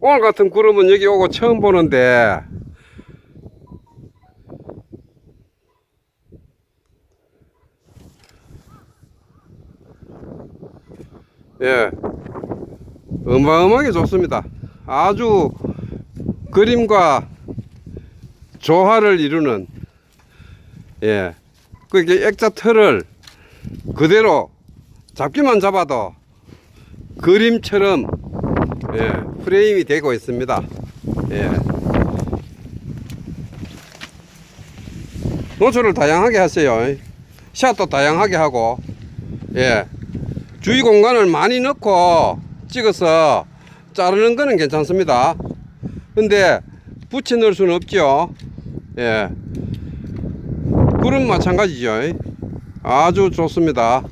오늘 같은 구름은 여기 오고 처음 보는데. 예. 어마어마하게 좋습니다. 아주 그림과 조화를 이루는 예. 그게 액자 틀을 그대로 잡기만 잡아도 그림처럼 예, 프레임이 되고 있습니다. 예. 노출을 다양하게 하세요. 샷도 다양하게 하고, 예. 주의 공간을 많이 넣고 찍어서 자르는 거는 괜찮습니다. 근데 붙여 넣을 수는 없죠. 예. 굴은 마찬가지죠. 아주 좋습니다.